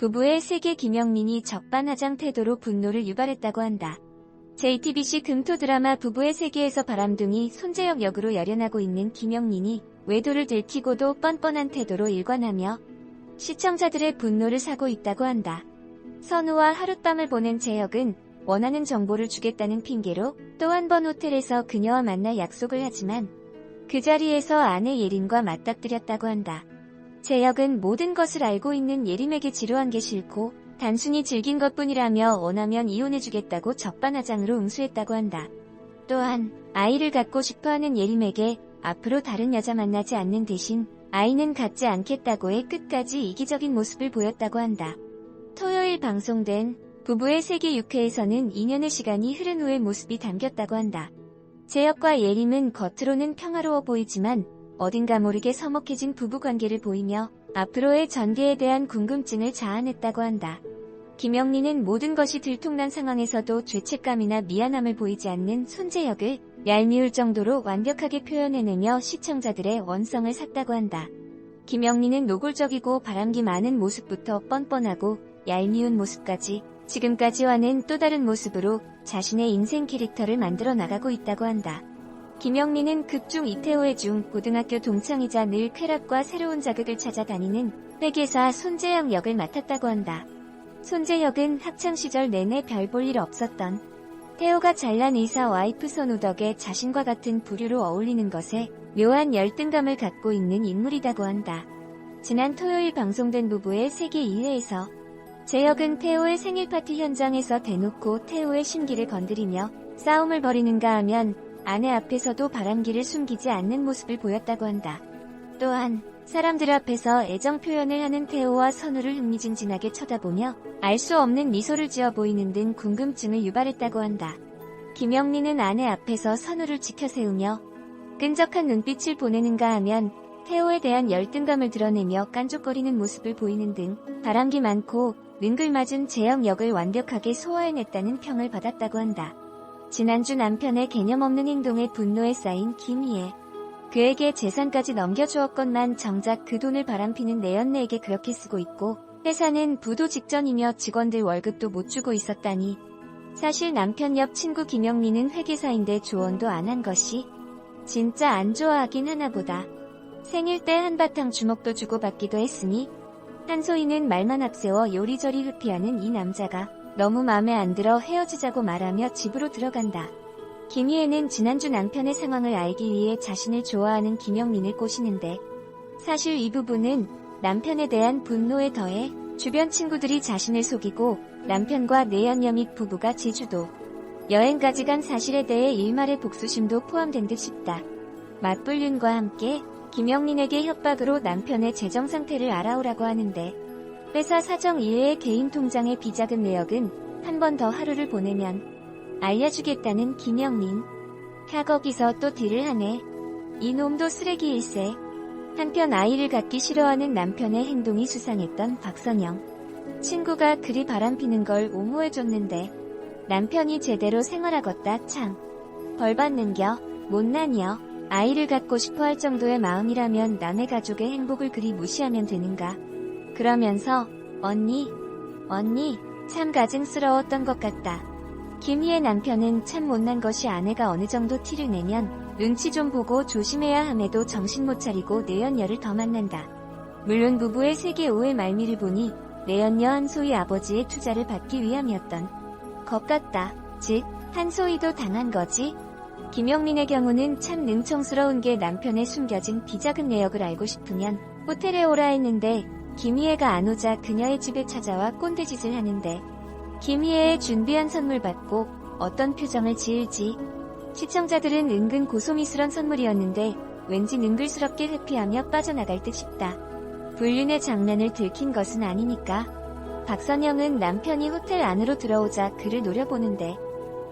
부부의 세계 김영민이 적반하장 태도로 분노를 유발했다고 한다. JTBC 금토 드라마 부부의 세계에서 바람둥이 손재혁 역으로 열연하고 있는 김영민이 외도를 들키고도 뻔뻔한 태도로 일관하며 시청자들의 분노를 사고 있다고 한다. 선우와 하룻밤을 보낸 재혁은 원하는 정보를 주겠다는 핑계로 또 한 번 호텔에서 그녀와 만날 약속을 하지만 그 자리에서 아내 예림과 맞닥뜨렸다고 한다. 재혁은 모든 것을 알고 있는 예림에게 지루한 게 싫고 단순히 즐긴 것뿐이라며 원하면 이혼해주겠다고 적반하장으로 응수했다고 한다. 또한 아이를 갖고 싶어하는 예림에게 앞으로 다른 여자 만나지 않는 대신 아이는 갖지 않겠다고 해 끝까지 이기적인 모습을 보였다고 한다. 토요일 방송된 부부의 세계 6회에서는 2년의 시간이 흐른 후의 모습이 담겼다고 한다. 재혁과 예림은 겉으로는 평화로워 보이지만 어딘가 모르게 서먹해진 부부관계를 보이며 앞으로의 전개에 대한 궁금증을 자아냈다고 한다. 김영리는 모든 것이 들통난 상황에서도 죄책감이나 미안함을 보이지 않는 손재혁을 얄미울 정도로 완벽하게 표현해내며 시청자들의 원성을 샀다고 한다. 김영리는 노골적이고 바람기 많은 모습부터 뻔뻔하고 얄미운 모습까지 지금까지와는 또 다른 모습으로 자신의 인생 캐릭터를 만들어 나가고 있다고 한다. 김영리는 극중 이태호의 중 고등학교 동창이자 늘 쾌락과 새로운 자극을 찾아다니는 회계사 손재영 역을 맡았다고 한다. 손재혁은 학창시절 내내 별 볼 일 없었던 태호가 잘난 의사 와이프 선우 덕에 자신과 같은 부류로 어울리는 것에 묘한 열등감을 갖고 있는 인물이라고 한다. 지난 토요일 방송된 부부의 세계 2회에서 재혁은 태호의 생일 파티 현장에서 대놓고 태호의 심기를 건드리며 싸움을 벌이는가 하면 아내 앞에서도 바람기를 숨기지 않는 모습을 보였다고 한다. 또한 사람들 앞에서 애정 표현을 하는 태호와 선우를 흥미진진하게 쳐다보며 알 수 없는 미소를 지어 보이는 등 궁금증을 유발했다고 한다. 김영리는 아내 앞에서 선우를 지켜세우며 끈적한 눈빛을 보내는가 하면 태호에 대한 열등감을 드러내며 깐족거리는 모습을 보이는 등 바람기 많고 능글맞은 재영 역을 완벽하게 소화해냈다는 평을 받았다고 한다. 지난주 남편의 개념 없는 행동에 분노에 쌓인 김희애. 그에게 재산까지 넘겨주었건만 정작 그 돈을 바람피는 내연내에게 그렇게 쓰고 있고 회사는 부도 직전이며 직원들 월급도 못 주고 있었다니. 사실 남편 옆 친구 김영민은 회계사인데 조언도 안 한 것이 진짜 안 좋아하긴 하나 보다. 생일 때 한바탕 주먹도 주고받기도 했으니 한소희는 말만 앞세워 요리조리 회피하는 이 남자가 너무 마음에 안 들어 헤어지자고 말하며 집으로 들어간다. 김희애는 지난주 남편의 상황을 알기 위해 자신을 좋아하는 김영민을 꼬시는데 사실 이 부분은 남편에 대한 분노에 더해 주변 친구들이 자신을 속이고 남편과 내연녀 및 부부가 제주도 여행까지 간 사실에 대해 일말의 복수심도 포함된 듯 싶다. 맞불륜과 함께 김영민에게 협박으로 남편의 재정 상태를 알아오라고 하는데 회사 사정 이외의 개인 통장의 비자금 내역은 한 번 더 하루를 보내면 알려주겠다는 김영민. 가 거기서 또 딜을 하네. 이놈도 쓰레기일세. 한편 아이를 갖기 싫어하는 남편의 행동이 수상했던 박선영. 친구가 그리 바람피는 걸 옹호해줬는데 남편이 제대로 생활하겄다 참. 벌 받는겨 못난이여. 아이를 갖고 싶어 할 정도의 마음이라면 남의 가족의 행복을 그리 무시하면 되는가. 그러면서 언니, 언니 참 가증스러웠던 것 같다. 김희의 남편은 참 못난 것이 아내가 어느 정도 티를 내면 눈치 좀 보고 조심해야 함에도 정신 못 차리고 내연녀를 더 만난다. 물론 부부의 세계 5의 말미를 보니 내연녀 한 소희 아버지의 투자를 받기 위함이었던 것 같다. 즉, 한소희도 당한 거지? 김영민의 경우는 참 능청스러운 게 남편의 숨겨진 비자금 내역을 알고 싶으면 호텔에 오라 했는데 김희애가 안 오자 그녀의 집에 찾아와 꼰대짓을 하는데 김희애의 준비한 선물 받고 어떤 표정을 지을지 시청자들은 은근 고소미스런 선물이었는데 왠지 능글스럽게 회피하며 빠져나갈 듯 싶다. 불륜의 장면을 들킨 것은 아니니까. 박선영은 남편이 호텔 안으로 들어오자 그를 노려보는데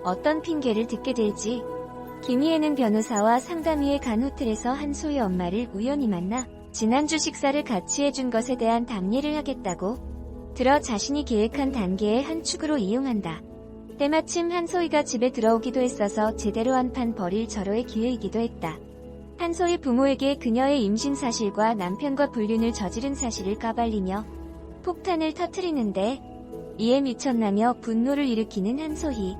어떤 핑계를 듣게 될지 김희애는 변호사와 상담 위에 간 호텔에서 한소희 엄마를 우연히 만나 지난주 식사를 같이 해준 것에 대한 답례를 하겠다고 들어 자신이 계획한 단계의 한 축으로 이용한다. 때마침 한소희가 집에 들어오기도 했어서 제대로 한판 벌일 절호의 기회이기도 했다. 한소희 부모에게 그녀의 임신 사실과 남편과 불륜을 저지른 사실을 까발리며 폭탄을 터트리는데 이에 미쳤나며 분노를 일으키는 한소희.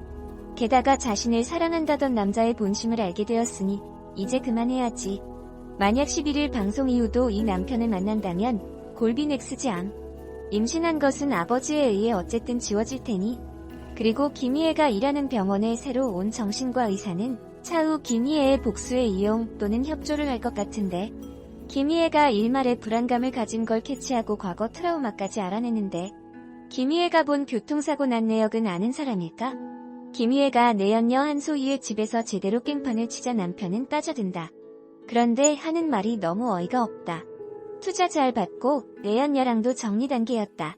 게다가 자신을 사랑한다던 남자의 본심을 알게 되었으니 이제 그만해야지. 만약 11일 방송 이후도 이 남편을 만난다면 골비넥스지암. 임신한 것은 아버지에 의해 어쨌든 지워질 테니. 그리고 김희애가 일하는 병원에 새로 온 정신과 의사는 차후 김희애의 복수에 이용 또는 협조를 할 것 같은데 김희애가 일말의 불안감을 가진 걸 캐치하고 과거 트라우마까지 알아내는데 김희애가 본 교통사고 난 내역은 아는 사람일까? 김희애가 내연녀 한소희의 집에서 제대로 깽판을 치자 남편은 빠져든다. 그런데 하는 말이 너무 어이가 없다. 투자 잘 받고 내연녀랑도 정리 단계였다.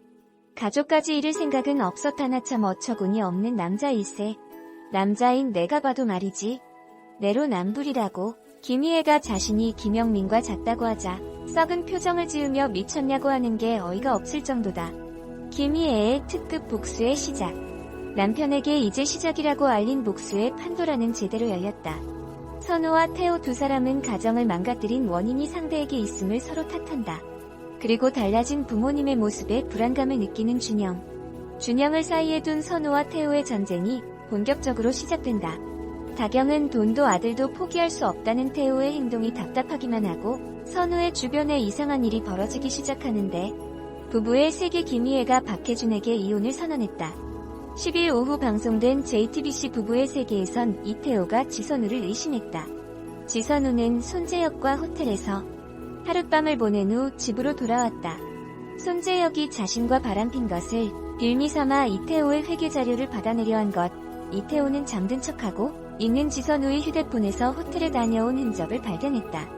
가족까지 잃을 생각은 없었다나 참 어처구니 없는 남자일세. 남자인 내가 봐도 말이지. 내로남불이라고 김희애가 자신이 김영민과 잤다고 하자 썩은 표정을 지으며 미쳤냐고 하는 게 어이가 없을 정도다. 김희애의 특급 복수의 시작. 남편에게 이제 시작이라고 알린 복수의 판도라는 제대로 열렸다. 선우와 태호 두 사람은 가정을 망가뜨린 원인이 상대에게 있음을 서로 탓한다. 그리고 달라진 부모님의 모습에 불안감을 느끼는 준영. 준영을 사이에 둔 선우와 태호의 전쟁이 본격적으로 시작된다. 다경은 돈도 아들도 포기할 수 없다는 태호의 행동이 답답하기만 하고 선우의 주변에 이상한 일이 벌어지기 시작하는데 부부의 세계 김희애가 박혜준에게 이혼을 선언했다. 10일 오후 방송된 JTBC 부부의 세계에선 이태호가 지선우를 의심했다. 지선우는 손재혁과 호텔에서 하룻밤을 보낸 후 집으로 돌아왔다. 손재혁이 자신과 바람핀 것을 빌미 삼아 이태호의 회계 자료를 받아내려 한 것. 이태호는 잠든 척하고 있는 지선우의 휴대폰에서 호텔에 다녀온 흔적을 발견했다.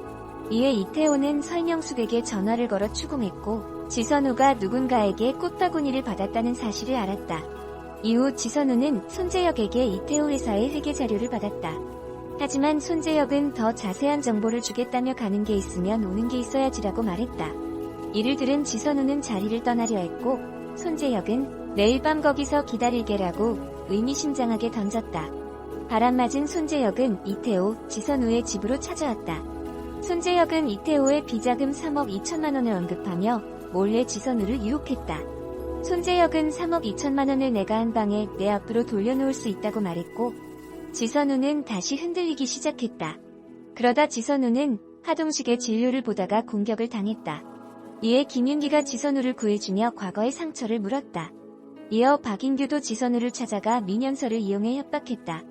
이에 이태호는 설명숙에게 전화를 걸어 추궁했고 지선우가 누군가에게 꽃바구니를 받았다는 사실을 알았다. 이후 지선우는 손재혁에게 이태호 회사의 회계 자료를 받았다. 하지만 손재혁은 더 자세한 정보를 주겠다며 가는 게 있으면 오는 게 있어야지라고 말했다. 이를 들은 지선우는 자리를 떠나려 했고 손재혁은 내일 밤 거기서 기다릴게라고 의미심장하게 던졌다. 바람맞은 손재혁은 이태호, 지선우의 집으로 찾아왔다. 손재혁은 이태호의 비자금 3억 2천만 원을 언급하며 몰래 지선우를 유혹했다. 손재혁은 3억 2천만 원을 내가 한 방에 내 앞으로 돌려놓을 수 있다고 말했고 지선우는 다시 흔들리기 시작했다. 그러다 지선우는 하동식의 진료를 보다가 공격을 당했다. 이에 김윤기가 지선우를 구해주며 과거의 상처를 물었다. 이어 박인규도 지선우를 찾아가 민현서를 이용해 협박했다.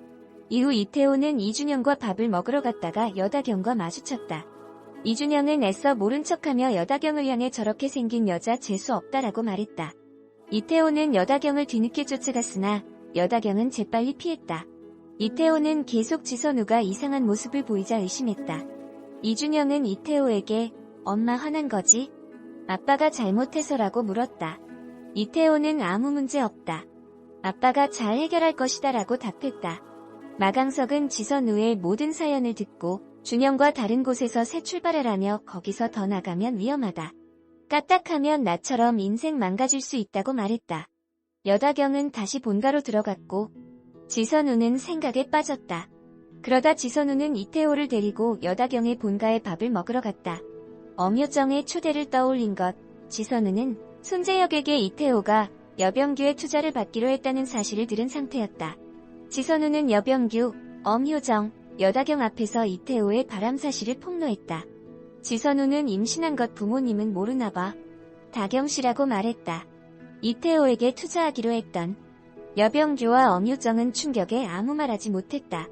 이후 이태호는 이준영과 밥을 먹으러 갔다가 여다경과 마주쳤다. 이준영은 애써 모른 척하며 여다경을 향해 저렇게 생긴 여자 재수 없다라고 말했다. 이태호는 여다경을 뒤늦게 쫓아갔으나 여다경은 재빨리 피했다. 이태호는 계속 지선우가 이상한 모습을 보이자 의심했다. 이준영은 이태호에게 엄마 화난 거지? 아빠가 잘못해서라고 물었다. 이태호는 아무 문제 없다. 아빠가 잘 해결할 것이다 라고 답했다. 마강석은 지선우의 모든 사연을 듣고 준영과 다른 곳에서 새 출발하라며 거기서 더 나가면 위험하다. 까딱하면 나처럼 인생 망가질 수 있다고 말했다. 여다경은 다시 본가로 들어갔고 지선우는 생각에 빠졌다. 그러다 지선우는 이태호를 데리고 여다경의 본가에 밥을 먹으러 갔다. 엄효정의 초대를 떠올린 것, 지선우는 손재혁에게 이태호가 여병규의 투자를 받기로 했다는 사실을 들은 상태였다. 지선우는 여병규, 엄효정, 여다경 앞에서 이태호의 바람 사실을 폭로했다. 지선우는 임신한 것 부모님은 모르나 봐. 다경 씨라고 말했다. 이태호에게 투자하기로 했던 여병규와 엄효정은 충격에 아무 말하지 못했다.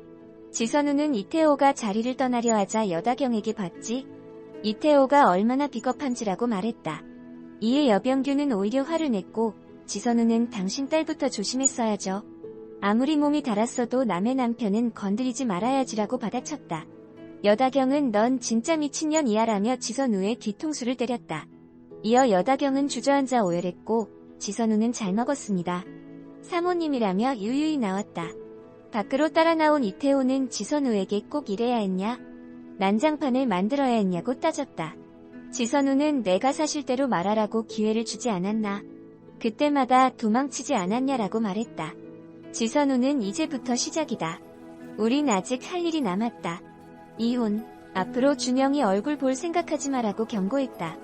지선우는 이태호가 자리를 떠나려 하자 여다경에게 받지 이태호가 얼마나 비겁한지라고 말했다. 이에 여병규는 오히려 화를 냈고 지선우는 당신 딸부터 조심했어야죠. 아무리 몸이 달았어도 남의 남편은 건드리지 말아야지라고 받아쳤다. 여다경은 넌 진짜 미친년 이야라며 지선우의 뒤통수를 때렸다. 이어 여다경은 주저앉아 오열했고 지선우는 잘 먹었습니다. 사모님이라며 유유히 나왔다. 밖으로 따라 나온 이태호는 지선우에게 꼭 이래야 했냐? 난장판을 만들어야 했냐고 따졌다. 지선우는 내가 사실대로 말하라고 기회를 주지 않았나? 그때마다 도망치지 않았냐라고 말했다. 지선우는 이제부터 시작이다. 우린 아직 할 일이 남았다. 이혼, 앞으로 준영이 얼굴 볼 생각하지 마라고 경고했다.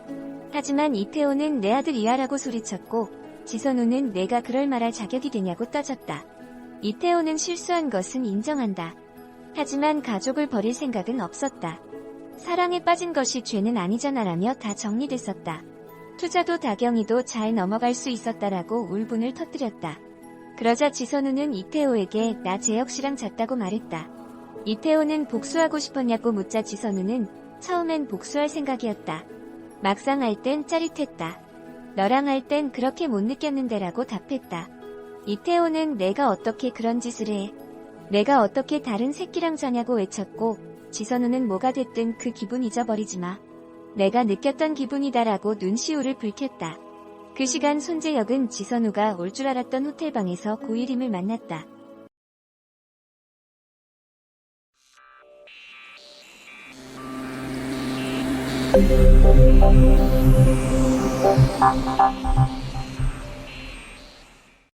하지만 이태호는 내 아들 이하라고 소리쳤고 지선우는 내가 그럴 말할 자격이 되냐고 따졌다. 이태호는 실수한 것은 인정한다. 하지만 가족을 버릴 생각은 없었다. 사랑에 빠진 것이 죄는 아니잖아라며 다 정리됐었다. 투자도 다경이도 잘 넘어갈 수 있었다라고 울분을 터뜨렸다. 그러자 지선우는 이태호에게 나 재혁 씨랑 잤다고 말했다. 이태호는 복수하고 싶었냐고 묻자 지선우는 처음엔 복수할 생각이었다. 막상 할 땐 짜릿했다. 너랑 할 땐 그렇게 못 느꼈는데라고 답했다. 이태호는 내가 어떻게 그런 짓을 해. 내가 어떻게 다른 새끼랑 자냐고 외쳤고 지선우는 뭐가 됐든 그 기분 잊어버리지 마. 내가 느꼈던 기분이다라고 눈시울을 붉혔다. 그 시간 손재혁은 지선우가 올 줄 알았던 호텔방에서 고일임을 만났다. Thank you.